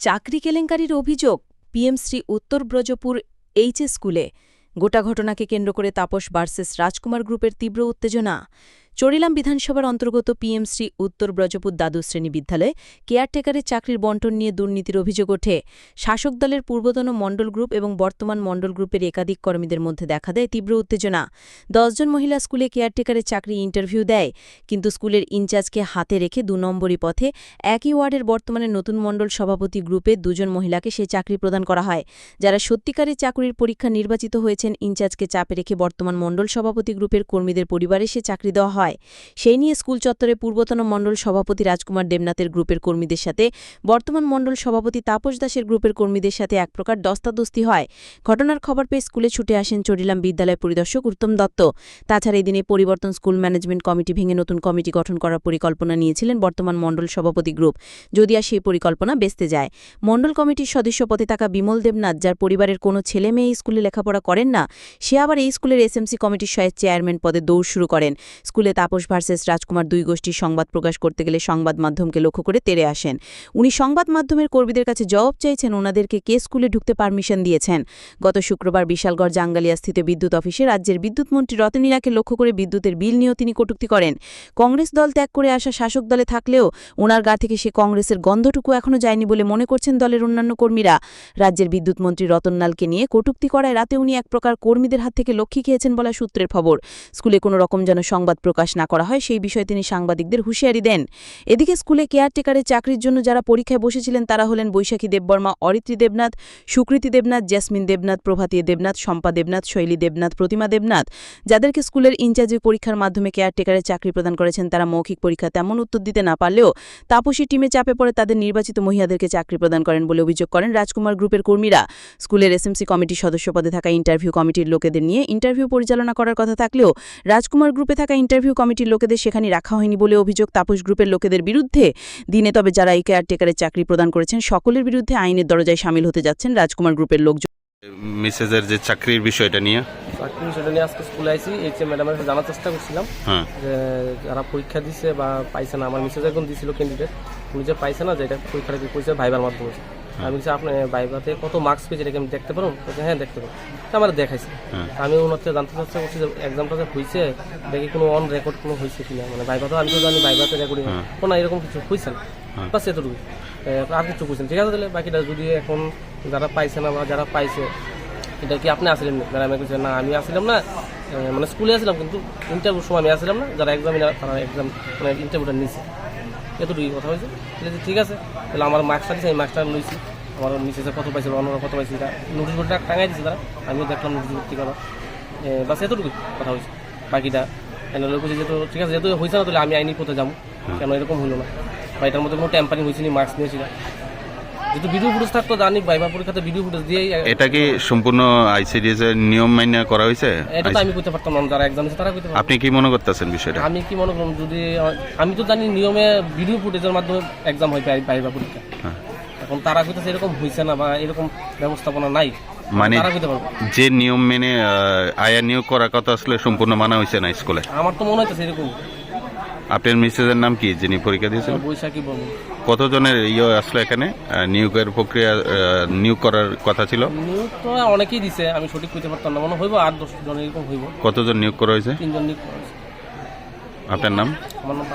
চাকরি কেলেঙ্কারির অভিযোগ পিএমশ্রী উত্তর ব্রজপুর এইচএস স্কুলে। গোটা ঘটনাকে কেন্দ্র করে তাপস ভার্সেস রাজকুমার গ্রুপের তীব্র উত্তেজনা। চরিলাম বিধানসভার অন্তর্গত পিএমশ্রী উত্তর ব্রজপুর দ্বাদশ শ্রেণি বিদ্যালয়ে কেয়ারটেকারের চাকরির বন্টন নিয়ে দুর্নীতির অভিযোগ ওঠে। শাসক দলের পূর্বতন মণ্ডল গ্রুপ এবং বর্তমান মণ্ডল গ্রুপের একাধিক কর্মীদের মধ্যে দেখা দেয় তীব্র উত্তেজনা। দশজন মহিলা স্কুলে কেয়ারটেকারের চাকরি ইন্টারভিউ দেয়, কিন্তু স্কুলের ইনচার্জকে হাতে রেখে দু নম্বরই পথে একই ওয়ার্ডের বর্তমানে নতুন মণ্ডল সভাপতি গ্রুপে দুজন মহিলাকে সে চাকরি প্রদান করা হয়। যারা সত্যিকারের চাকরির পরীক্ষা নির্বাচিত হয়েছেন, ইনচার্জকে চাপে রেখে বর্তমান মণ্ডল সভাপতি গ্রুপের কর্মীদের পরিবারে সে চাকরি দেওয়া হয়। সেই নিয়ে স্কুল চত্বরে পূর্বতন মণ্ডল সভাপতি রাজকুমার দেবনাথের গ্রুপের কর্মীদের সাথে, বর্তমান মণ্ডল সভাপতি তাপস দাসের গ্রুপের কর্মীদের সাথে এক প্রকার দস্তাদস্তি হয়। ঘটনার খবর পেয়ে স্কুলে ছুটে আসেন চরিলাম বিদ্যালয় পরিদর্শক উত্তম দত্ত। তাছাড়া এদিনে পরিবর্তন স্কুল ম্যানেজমেন্ট কমিটি ভেঙে নতুন কমিটি গঠন করার পরিকল্পনা নিয়েছিলেন বর্তমান মণ্ডল সভাপতি গ্রুপ। যদি আর সেই পরিকল্পনা বেসতে যায়। মণ্ডল কমিটির সদস্য পদে থাকা বিমল দেবনাথ, যার পরিবারের কোনো ছেলে মেয়ে স্কুলে লেখাপড়া করেন না, সে আবার এই স্কুলের এসএমসি কমিটির সয়ের চেয়ারম্যান পদে দৌড় শুরু করেন। স্কুলে তাপস ভার্সেস রাজকুমার দুই গোষ্ঠীর সংবাদ প্রকাশ করতে গেলে সংবাদ মাধ্যমকে লক্ষ্য করে তেড়ে আসেন। উনি সংবাদ মাধ্যমের কর্মীদের কাছে জবাব চাইছেন, ওনাদেরকে কে স্কুলে ঢুকতে পারমিশন দিয়েছেন। গত শুক্রবার বিশালগড় জাঙ্গালিয়া স্থিত বিদ্যুৎ অফিসে রাজ্যের বিদ্যুৎ মন্ত্রী রতনীরাকে লক্ষ্য করে বিদ্যুতের বিল নিয়েও তিনি কটূক্তি করেন। কংগ্রেস দল ত্যাগ করে আসা শাসক দলে থাকলেও ওনার গা থেকে সে কংগ্রেসের গন্ধটুকু এখনও যায়নি বলে মনে করছেন দলের অন্যান্য কর্মীরা। রাজ্যের বিদ্যুৎ মন্ত্রী রতনলালকে নিয়ে কটূক্তি করায় রাতে উনি এক প্রকার কর্মীদের হাত থেকে লক্ষ্মী খেয়েছেন বলা সূত্রের খবর। স্কুলে কোনো রকম যেন সংবাদ প্রকাশ না করা হয়, সেই বিষয়ে তিনি সাংবাদিকদের হুঁশিয়ারি দেন। এদিকে স্কুলে কেয়ারটেকারের চাকরির জন্য যারা পরীক্ষায় বসেছিলেন, তারা হলেন বৈশাখী দেববর্মা, অরিত্রী দেবনাথ, সুকৃতি দেবনাথ জেসমিন দেবনাথ, প্রভাতী দেবনাথ, শম্পা দেবনাথ, শৈলী দেবনাথ, প্রতিমা দেবনাথ। যাদেরকে স্কুলের ইনচার্জে পরীক্ষার মাধ্যমে কেয়ারটেকারের চাকরি প্রদান করেছেন, তারা মৌখিক পরীক্ষা তেমন উত্তর দিতে না পারলেও তাপসী টিমে চাপে পড়ে তাদের নির্বাচিত মহিলাদেরকে চাকরি প্রদান করেন বলে অভিযোগ করেন রাজকুমার গ্রুপের কর্মীরা। স্কুলের এসএমসি কমিটির সদস্য পদে থাকা ইন্টারভিউ কমিটির লোকেদের নিয়ে ইন্টারভিউ পরিচালনা করার কথা থাকলেও রাজকুমার গ্রুপে থাকা ইন্টারভিউ কমিটির লোকেদের সেখানে রাখা হয়নি বলে অভিযোগ তাপস গ্রুপের লোকেদের বিরুদ্ধে। দিনে তবে যারা এই কেয়ারটেকারের চাকরি প্রদান করেছেন সকলের বিরুদ্ধে আইনের দরজায় সামিল হতে যাচ্ছেন রাজকুমার গ্রুপের লোকজন। মিসেসের যে চাকরির বিষয়টা নিয়ে? চাকরি সেটা নিয়ে আজকে স্কুলে আইসি এইচ এম ম্যাডামের কাছে জানার চেষ্টা করছিলাম হ্যাঁ। যে যারা পরীক্ষা দিছে বা পাইছে না আমার মিসেস একজন দিছিল ক্যান্ডিডেট উনি যে পাইছে না যে এটা পরীক্ষাটা কি করছে ভাইবার মাধ্যমে। আমি বলছি আপনি ভাইবাতে কত মার্কস পেয়েছে এটাকে আমি দেখতে পারো হ্যাঁ দেখতে পারো তা আমার দেখাইছে। হ্যাঁ। আমি ওনার থেকে জানতে চাচ্ছি করছি যে এক্সামটা যে হয়েছে দেখি কোনো অন রেকর্ড কোনো হয়েছে কিনা। মানে বাইবাতে আমি তো জানি ভাইবাতে রেকর্ডিং হ্যাঁ। কোনো এরকম কিছু হয়েছে না। হ্যাঁ। বাস এতটুকু আর কিছু বুঝছেন ঠিক আছে তাহলে বাকিটা যদি এখন যারা পাইছে না বা যারা পাইছে এটা কি আপনি আসলেন না? ম্যাডামে কিছু না আমি আসলাম না। মানে স্কুলে আসলাম কিন্তু ইন্টারভিউ সময় আমি আসলাম না। যারা এক্সাম তারা এক্সাম মানে ইন্টারভিউটা নিছে। এতটুকুই কথা হয়েছে। ঠিক আছে ঠিক আছে তাহলে আমার মার্কসটা দিয়েছে আমি মাস্কটা নিয়েছি আমার নিচে কত পাইছিল অন্যরা কত পাইছে এটা নোটিশ বোর্ডটা টাঙাই দিয়েছে তারা। আমিও দেখলাম নোটিশ বোর্ড থেকে বাস এতটুকুই কথা হয়েছে। বাকিটা এনার লোক যেহেতু ঠিক আছে যেহেতু হয়েছে না তাহলে আমি আইনি পথে যাব। কেন এরকম হলো না? বা এটার মধ্যে কোনো ট্যাম্পারিং হয়েছে মাস্ক মার্কস নিয়েছিল? যেহেতু ভিডিও ফুটেজ থাকতো জানি পরীক্ষাতে ভিডিও ফুটেজ দিয়েই এটা কি সম্পূর্ণ আইসিডিএস এর নিয়ম করা হয়েছে? এটা তো আমি করতে পারতাম না যারা এক্সাম তারা করতে আপনি কি মনে করতেছেন বিষয়টা? আমি কি মনে করুন যদি আমি তো জানি নিয়মে ভিডিও ফুটেজের মাধ্যমে এক্সাম হয় বাইবা পরীক্ষা। হ্যাঁ। এখন তারা কইতেছে এরকম হয়েছে না বা এরকম ব্যবস্থাপনা নাই। মানে যে নিয়ম মেনে আয়া নিয়োগ করার কথা আসলে সম্পূর্ণ মানা হয়েছে না স্কুলে? আমার তো মনে হইতেছে এরকম। আপনার মিসেজের নাম কি যিনি পরীক্ষা দিয়েছেন? বৈশাখী কতজনের ইয়ে আসলো এখানে? নিয়োগের প্রক্রিয়া নিয়োগ করার কথা ছিল? নিয়োগ তো অনেকেই দিছে আমি সঠিক কইতে পারতাম না। মনে হইব আট দশ জন এরকম হইব। কতজন নিয়োগ করা হয়েছে? তিনজন নিয়োগ করা হয়েছে। আপনার নাম? আমার নাম।